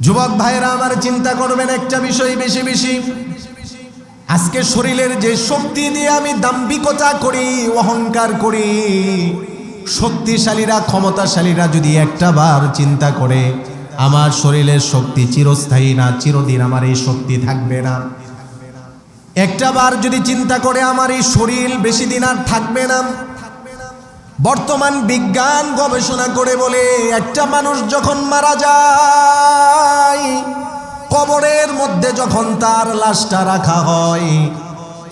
যুবক ভাইরা আমার চিন্তা করবেন একটা বিষয় বেশি বেশি। আজকে শরীরের যে শক্তি দিয়ে আমি দাম্ভিকতা করি, অহংকার করি, শক্তিশালীরা, ক্ষমতাশালীরা যদি একটা বার চিন্তা করে, আমার শরীরের শক্তি চিরস্থায়ী না, চিরদিন আমার এই শক্তি থাকবে না। একটা বার যদি চিন্তা করে, আমার এই শরীর বেশি দিন আর থাকবে না। বর্তমান বিজ্ঞান গবেষণা করে বলে একটা মানুষ যখন মারা যায়, কবরের মধ্যে যখন তার লাশটা রাখা হয়,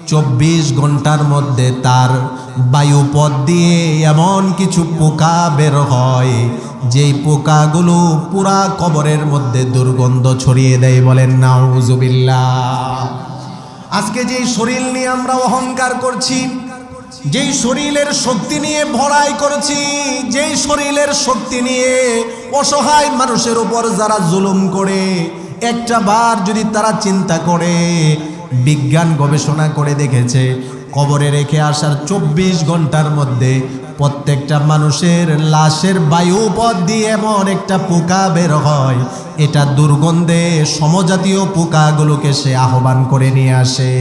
চব্বিশ ঘণ্টার মধ্যে তার বায়ুপথ দিয়ে এমন কিছু পোকা বের হয়, যেই পোকাগুলো পুরা কবরের মধ্যে দুর্গন্ধ ছড়িয়ে দেয় বলেন, নাউজুবিল্লাহ। আজকে যেই শরীর নিয়ে আমরা অহংকার করছি যেই শরীরের শক্তি নিয়ে ভরাই করেছি, যেই শরীরের শক্তি নিয়ে অসহায় মানুষের উপর যারা জুলুম করে, একটা বার যদি তারা চিন্তা করে, বিজ্ঞান গবেষণা করে দেখেছে, কবরে রেখে আসার চব্বিশ ঘণ্টার মধ্যে প্রত্যেকটা মানুষের লাশের বায়ু পথ দিয়ে এমন একটা পোকা বের হয়, এটা দুর্গন্ধে সমজাতীয় পোকাগুলোকে সে আহ্বান করে নিয়ে আসে।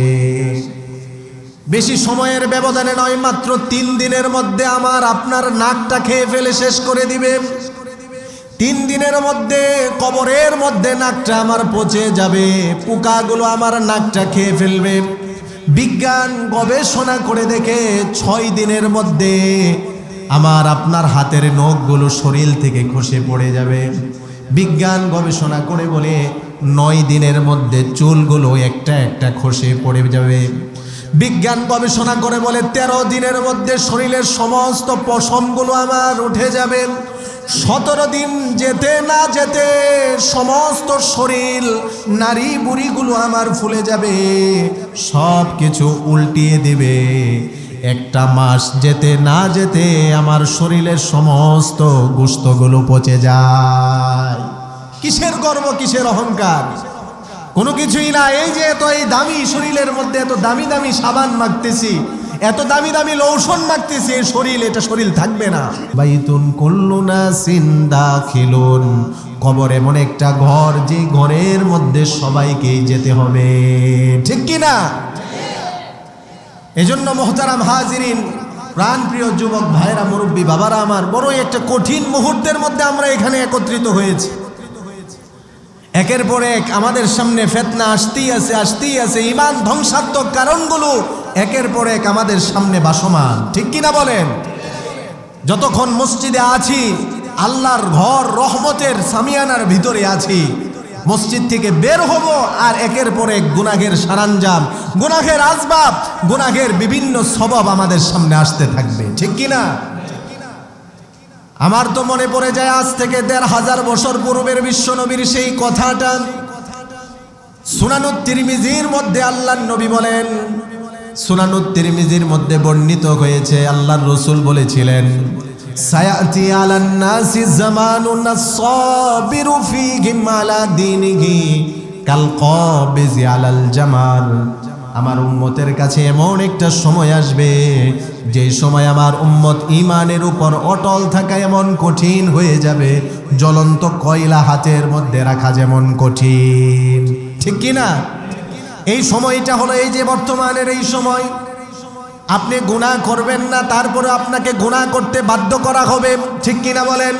বেশি সময়ের ব্যবধানে নয়, মাত্র তিন দিনের মধ্যে আমার আপনার নাকটা খেয়ে ফেলে শেষ করে দিবে। তিন দিনের মধ্যে, কবরের মধ্যে নাকটা আমার পচে যাবে, পোকাগুলো আমার নাকটা খেয়ে ফেলবে। বিজ্ঞান গবেষণা করে দেখে ছয় দিনের মধ্যে আমার আপনার হাতের নখগুলো শরীর থেকে খসে পড়ে যাবে। বিজ্ঞান গবেষণা করে বলে, নয় দিনের মধ্যে চুলগুলো একটা একটা খসে পড়ে যাবে। বিজ্ঞান গবেষণা করে বলে, তেরো দিনের মধ্যে শরীরের সমস্ত পশমগুলো আমার উঠে যাবে। সতেরো দিন যেতে না যেতে সমস্ত শরীর, নারী বুড়িগুলো আমার ফুলে যাবে সব কিছু উল্টিয়ে দেবে। একটা মাস যেতে না যেতে আমার শরীরের সমস্ত গুস্তগুলো পচে যায়। কিসের গর্ব, কিসের অহংকার? কোনো কিছুই না। এই যে এত এই দামি শরীরের মধ্যে এত দামি দামি সাবান মাখতেছি, এত দামি দামি লৌষণ মাখতেছি, এই শরীর, এটা শরীর থাকবে না। বাইতুন কল্লু না সিন্দা খেলুন কবর এমন একটা ঘর যে ঘরের মধ্যে সবাইকেই যেতে হবে। ঠিক কি না? এজন্য মোহতারাম হাজিরিন, প্রাণপ্রিয় যুবক ভাইরা, মুরব্বী বাবারা আমার, বড়ই একটা কঠিন মুহূর্তের মধ্যে আমরা এখানে একত্রিত হয়েছি। একের পর এক আমাদের সামনে ফেতনা আসতেই আছে আসতেই আছে। ইমান ধ্বংসাত্মক কারণগুলো একের পর এক আমাদের সামনে বাসমান। ঠিক কিনা বলেন? যতক্ষণ মসজিদে আছি, আল্লাহর ঘর রহমতের সামিয়ানার ভিতরে আছি। মসজিদ থেকে বের হব আর একের পর এক গুনাহের সারাঞ্জাম, গুনাহের আসবাব, গুনাহের বিভিন্ন স্বভাব আমাদের সামনে আসতে থাকবে। ঠিক কিনা? আমার তো মনে পড়ে যায় আজ থেকে দেড় হাজার বছর পূর্বের বিশ্বনবীর সেই কথাটা। সুনানুত তিরমিজির মধ্যে আল্লাহ নবী বলেন সুনানুত তিরমিজির মধ্যে বর্ণিত হয়েছে, আল্লাহর রসুল বলেছিলেন, সায়াতি আলান নাসি জামানুন সাবিরু ফীহি মালা দীনিহি কাল কাবিজি আলাল জামাল। আমার উম্মতের কাছে এমন একটা সময় আসবে, যে সময় আমার উম্মত ইমানের উপর অটল থাকা এমন কঠিন হয়ে যাবে, জ্বলন্ত কয়লা হাতের মধ্যে রাখা যেমন কঠিন। ঠিক কি না এই সময়টা হলো এই যে বর্তমানের এই সময়। আপনি গুণা করবেন না, তারপরে আপনাকে গুণা করতে বাধ্য করা হবে, ঠিক কিনা বলেন?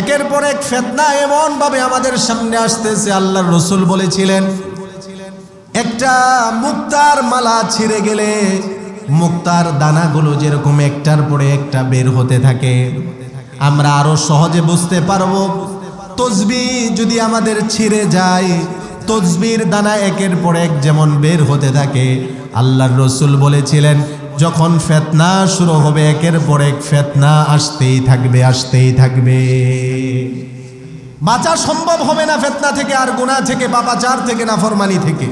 একের পর এক ফেতনা এমনভাবে আমাদের সামনে আসতেছে, আল্লাহর রসুল বলেছিলেন একটা মুক্তার মালা ছিঁড়ে গেলে মুক্তার দানাগুলো যেরকম একটার পরে একটা বের হতে থাকে। আমরা আরও সহজে বুঝতে পারব, তসবি যদি আমাদের ছিঁড়ে যায়, তসবির দানা একের পর এক যেমন বের হতে থাকে। আল্লাহর রসুল বলেছিলেন, যখন ফেতনা শুরু হবে, একের পর এক ফেতনা আসতেই থাকবে আসতেই থাকবে। বাঁচা সম্ভব হবে না ফেতনা থেকে, আর গুণা থেকে বাপাচার থেকে না ফরমানি থেকে।